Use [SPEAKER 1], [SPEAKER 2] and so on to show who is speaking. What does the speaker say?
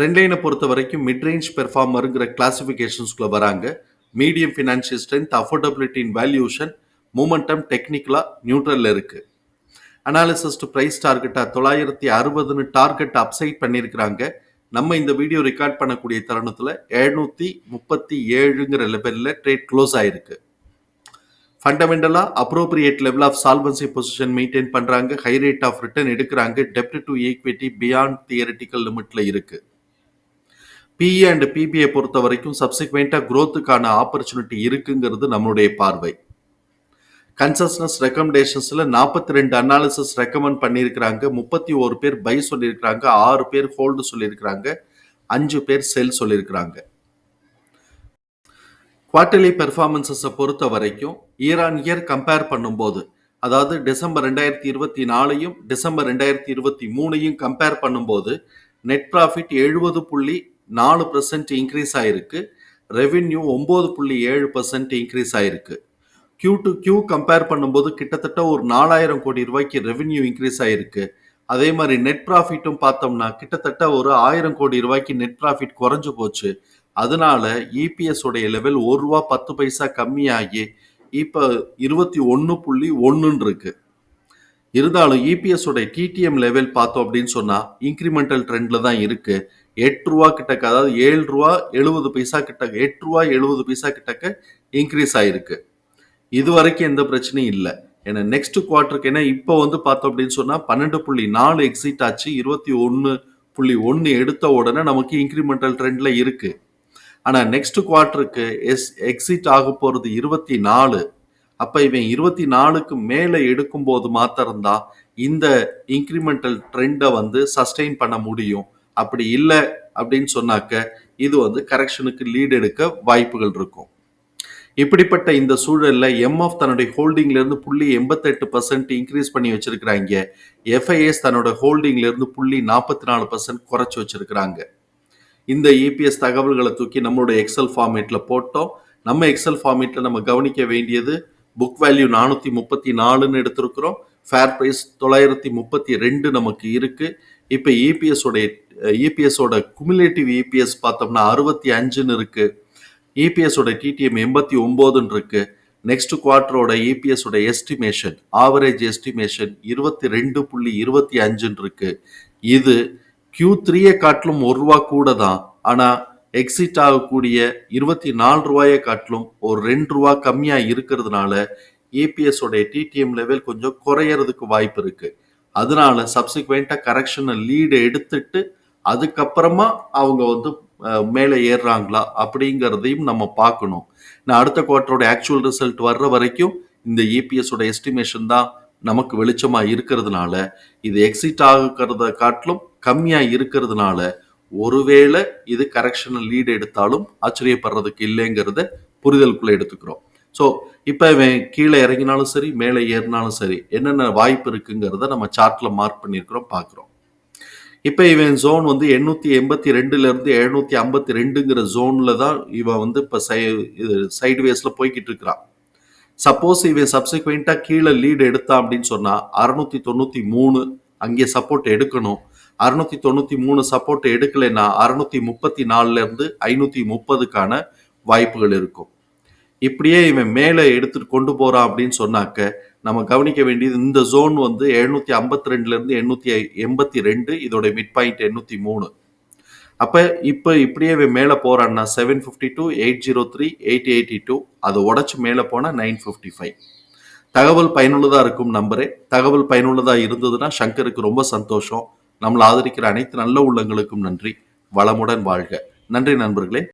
[SPEAKER 1] Trend லைனை பொறுத்த வரைக்கும் மிட் ரேஞ்ச் பெர்ஃபார்மருங்கிற கிளாசிஃபிகேஷன்ஸ்குள்ள வராங்க. Medium financial strength affordability in valuation momentum டெக்னிக்கலாக நியூட்ரலில் இருக்குது அனாலிசிஸ்ட் ப்ரைஸ் டார்கெட்டாக தொள்ளாயிரத்தி அறுபதுன்னு டார்கெட் அப்சைட் பண்ணியிருக்கிறாங்க நம்ம இந்த வீடியோ ரெக்கார்ட் பண்ணக்கூடிய தருணத்தில் எழுநூற்றி முப்பத்தி ஏழுங்கிற லெவலில் ட்ரேட் க்ளோஸ் ஆயிருக்கு. ஃபண்டமெண்டலாக appropriate level of solvency position maintain பண்ணுறாங்க ஹை ரேட் ஆஃப் ரிட்டர்ன் எடுக்கிறாங்க. டெப்ட் டு ஈக்விட்டி பியாண்ட் தியரட்டிக்கல் லிமிட்டில் இருக்குது பிஇ அண்ட் பிபிஐ பொறுத்த வரைக்கும் சப்சிக்வெண்ட்டாக க்ரோத்துக்கான ஆப்பர்ச்சுனிட்டி இருக்குங்கிறது நம்மளுடைய பார்வை. கன்சஸ்னஸ் ரெக்கமெண்டேஷன்ஸில் நாற்பத்தி ரெண்டு அனாலிசிஸ் ரெக்கமெண்ட் பண்ணியிருக்கிறாங்க. முப்பத்தி ஒரு பேர் பை சொல்லியிருக்கிறாங்க. ஆறு பேர் ஹோல்டு சொல்லியிருக்கிறாங்க. அஞ்சு பேர் செல் சொல்லியிருக்கிறாங்க. குவார்டர்லி பெர்ஃபார்மன்ஸஸை பொறுத்த வரைக்கும் இயர் ஆன் இயர் கம்பேர் பண்ணும்போது அதாவது டிசம்பர் ரெண்டாயிரத்தி இருபத்தி நாலையும் டிசம்பர் ரெண்டாயிரத்தி இருபத்தி மூணையும் கம்பேர் பண்ணும்போது நெட் ப்ராஃபிட் எழுபது புள்ளி நாலு பர்சன்ட் இன்க்ரீஸ் ஆயிருக்கு. ரெவின்யூ ஒம்பது புள்ளி ஏழு பர்சன்ட் இன்க்ரீஸ் ஆயிருக்கு. கியூ டு கியூ கம்பேர் பண்ணும்போது கிட்டத்தட்ட ஒரு நாலாயிரம் கோடி ரூபாய்க்கு ரெவின்யூ இன்க்ரீஸ் ஆயிருக்கு. அதே மாதிரி நெட் ப்ராஃபிட்டும் பார்த்தோம்னா கிட்டத்தட்ட ஒரு ஆயிரம் கோடி ரூபாய்க்கு நெட் ப்ராஃபிட் குறைஞ்சு போச்சு. அதனால இபிஎஸ் உடைய லெவல் ஒரு ரூபா பத்து பைசா கம்மியாகி இப்போ இருபத்தி ஒன்று புள்ளி ஒன்றுன்னு இருக்கு இருந்தாலும் இபிஎஸ் உடைய டிடிஎம் லெவல் பார்த்தோம் அப்படின்னு சொன்னால் இன்க்ரிமெண்டல் ட்ரெண்டில் தான் இருக்குது எட்டு ரூபா கிட்டக்க அதாவது ஏழு ரூபா எழுபது பைசா கிட்டக்க எட்டு ரூபா எழுபது பைசா கிட்டக்க இன்க்ரீஸ் ஆயிருக்கு. இது வரைக்கும் எந்த பிரச்சனையும் இல்லை. ஏன்னா நெக்ஸ்ட் குவார்ட்டருக்கு ஏன்னா இப்போ வந்து பார்த்தோம் அப்படின்னு சொன்னால் பன்னெண்டு புள்ளி நாலு எக்ஸிட் ஆச்சு இருபத்தி ஒன்று புள்ளி ஒன்று எடுத்த உடனே நமக்கு இன்க்ரிமெண்டல் ட்ரெண்டில் இருக்குது ஆனால் நெக்ஸ்ட் குவார்ட்டருக்கு எஸ் எக்ஸிட் ஆக போகிறது இருபத்தி நாலு. அப்போ இவன் இருபத்தி நாலுக்கு மேலே எடுக்கும்போது மாத்திரம்தான் இந்த இன்க்ரிமெண்டல் ட்ரெண்டை வந்து சஸ்டெயின் பண்ண முடியும். அப்படி இல்லை அப்படின்னு சொன்னாக்க இது வந்து கரெக்ஷனுக்கு லீட் எடுக்க வாய்ப்புகள் இருக்கும். இப்படிப்பட்ட இந்த சூழலில் எம்எஃப் தன்னுடைய ஹோல்டிங்லேருந்து புள்ளி எண்பத்தெட்டு பர்சன்ட் இன்க்ரீஸ் பண்ணி வச்சிருக்கிறாங்க. எஃப்ஐஎஸ் தன்னோட ஹோல்டிங்லேருந்து புள்ளி நாற்பத்தி நாலு பர்சன்ட் குறைச்சி வச்சிருக்கிறாங்க. இந்த இபிஎஸ் தகவல்களை தூக்கி நம்மளுடைய எக்ஸல் ஃபார்மேட்டில் போட்டோம். நம்ம எக்ஸல் ஃபார்மேட்டில் நம்ம கவனிக்க வேண்டியது புக் வேல்யூ நானூற்றி முப்பத்தி நாலுன்னு எடுத்திருக்கிறோம். ஃபேர் ப்ரைஸ் தொள்ளாயிரத்தி முப்பத்தி ரெண்டு நமக்கு இருக்குது இப்போ இபிஎஸ் இபிஎஸோட குமுலேட்டிவ் இபிஎஸ் பார்த்தோம்னா அறுபத்தி அஞ்சுன்னு இருக்கு. இபிஎஸோட டிடிஎம் எண்பத்தி ஒம்போதுன்னு இருக்கு. நெக்ஸ்ட் குவார்டரோட இபிஎஸோட எஸ்டிமேஷன் ஆவரேஜ் எஸ்டிமேஷன் இருபத்தி ரெண்டு புள்ளி இருபத்தி அஞ்சுன்னு இருக்கு. இது கியூ த்ரீயை காட்டிலும் ஒரு ரூபா கூட தான். ஆனால் எக்ஸிட் ஆகக்கூடிய இருபத்தி நாலு ரூபாயை காட்டிலும் ஒரு ரெண்டு ரூபா கம்மியாக இருக்கிறதுனால ஏபிஎஸ் டிடிஎம் லெவல் கொஞ்சம் குறையறதுக்கு வாய்ப்பு இருக்குது அதனால சப்சிக்வெண்ட்டாக கரெக்ஷனை லீடு எடுத்துட்டு அதுக்கப்புறமா அவங்க வந்து மேலே ஏறுறாங்களா அப்படிங்கிறதையும் நம்ம பார்க்கணும். நான் அடுத்த குவார்ட்டரோட ஆக்சுவல் ரிசல்ட் வர்ற வரைக்கும் இந்த ஏபிஎஸோட எஸ்டிமேஷன் தான் நமக்கு வெளிச்சமாக இருக்கிறதுனால இது எக்ஸிட் ஆகிறத காட்டிலும் கம்மியாக இருக்கிறதுனால ஒருவேளை இது கரெக்ஷனல் லீடு எடுத்தாலும் ஆச்சரியப்படுறதுக்கு இல்லைங்கிறத புரிதலுக்குள்ளே எடுத்துக்கிறோம். ஸோ இப்போ இவன் கீழே இறங்கினாலும் சரி மேலே ஏறினாலும் சரி என்னென்ன வாய்ப்பு இருக்குங்கிறத நம்ம சார்ட்ல மார்க் பண்ணியிருக்கிறோம் பார்க்குறோம். இப்போ இவன் ஜோன் வந்து எண்ணூற்றி எண்பத்தி ரெண்டுலேருந்து எழுநூற்றி ஐம்பத்தி ரெண்டுங்கிற ஜோனில் தான் இவன் வந்து இப்போ சை இது சைடு வேஸில் போய்கிட்டு இருக்கிறான். சப்போஸ் இவன் சப்சிக்வெண்ட்டாக கீழே லீடு எடுத்தான் அப்படின்னு சொன்னால் அறுநூத்தி தொண்ணூற்றி மூணு அங்கே சப்போர்ட் எடுக்கணும். அறுநூத்தி தொண்ணூற்றி மூணு சப்போர்ட் எடுக்கலைன்னா அறுநூத்தி முப்பத்தி நாலுலேருந்து ஐநூற்றி முப்பதுக்கான வாய்ப்புகள் இருக்கும். இப்படியே இவன் மேலே எடுத்துட்டு கொண்டு போறான் அப்படின்னு சொன்னாக்க நம்ம கவனிக்க வேண்டியது இந்த ஜோன் வந்து எழுநூத்தி ஐம்பத்தி ரெண்டுல இருந்து எண்ணூத்தி எண்பத்தி ரெண்டு இதோட மிட் பாயிண்ட் எண்ணூத்தி மூணு. அப்ப இப்ப இப்படியே இவன் மேல போறான்னா seven fifty two eight zero three eight eighty two அதை உடச்சு மேல போனா நைன் ஃபிஃப்டி ஃபைவ் தகவல் பயனுள்ளதா இருக்கும் நம்பரே. தகவல் பயனுள்ளதா இருந்ததுன்னா சங்கருக்கு ரொம்ப சந்தோஷம். நம்மளை ஆதரிக்கிற அனைத்து நல்ல உள்ளங்களுக்கும் நன்றி. வளமுடன் வாழ்க. நன்றி நண்பர்களே.